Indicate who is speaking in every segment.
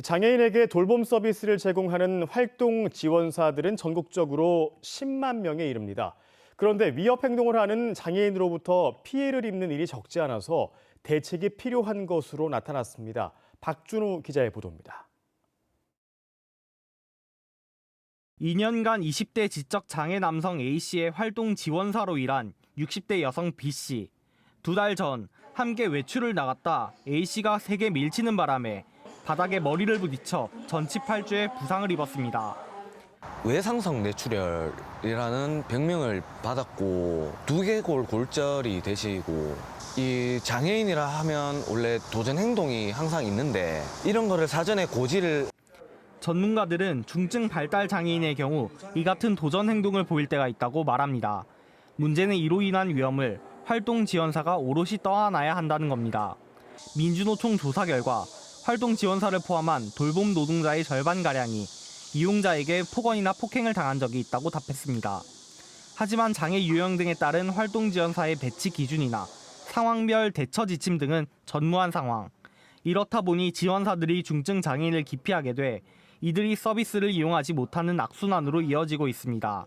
Speaker 1: 장애인에게 돌봄 서비스를 제공하는 활동 지원사들은 전국적으로 10만 명에 이릅니다. 그런데 위협 행동을 하는 장애인으로부터 피해를 입는 일이 적지 않아서 대책이 필요한 것으로 나타났습니다. 박준우 기자의 보도입니다.
Speaker 2: 2년간 20대 지적 장애 남성 A씨의 활동 지원사로 일한 60대 여성 B씨. 두 달 전 함께 외출을 나갔다 A씨가 세게 밀치는 바람에 바닥에 머리를 부딪혀 전치팔주에 부상을 입었습니다.
Speaker 3: 외상성 뇌출혈이라는 병명을 받았고 두개골 골절이 되시고 이 장애인이라 하면 원래 도전 행동이 항상 있는데 이런 거를 사전에 고지를
Speaker 2: 전문가들은 중증 발달 장애인의 경우 이 같은 도전 행동을 보일 때가 있다고 말합니다. 문제는 이로 인한 위험을 활동 지원사가 오롯이 떠안아야 한다는 겁니다. 민주노총 조사 결과 활동 지원사를 포함한 돌봄 노동자의 절반가량이 이용자에게 폭언이나 폭행을 당한 적이 있다고 답했습니다. 하지만 장애 유형 등에 따른 활동 지원사의 배치 기준이나 상황별 대처 지침 등은 전무한 상황. 이렇다 보니 지원사들이 중증 장애인을 기피하게 돼 이들이 서비스를 이용하지 못하는 악순환으로 이어지고 있습니다.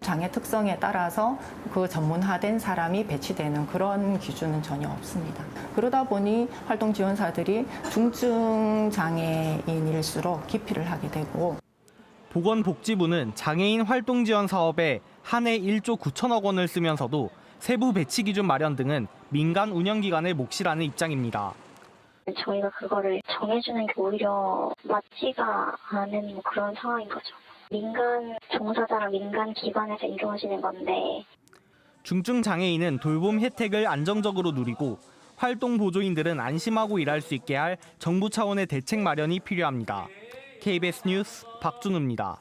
Speaker 4: 장애 특성에 따라서 그 전문화된 사람이 배치되는 그런 기준은 전혀 없습니다. 그러다 보니 활동 지원사들이 중증 장애인일수록 기피를 하게 되고
Speaker 2: 보건복지부는 장애인 활동 지원 사업에 한 해 1조 9천억 원을 쓰면서도 세부 배치 기준 마련 등은 민간 운영기관의 몫이라는 입장입니다.
Speaker 5: 저희가 그거를 정해주는 게 오히려 맞지가 않은 뭐 그런 상황인 거죠. 민간 종사자랑 민간 기관에서 이루어지는 건데
Speaker 2: 중증 장애인은 돌봄 혜택을 안정적으로 누리고 활동 보조인들은 안심하고 일할 수 있게 할 정부 차원의 대책 마련이 필요합니다. KBS 뉴스 박준우입니다.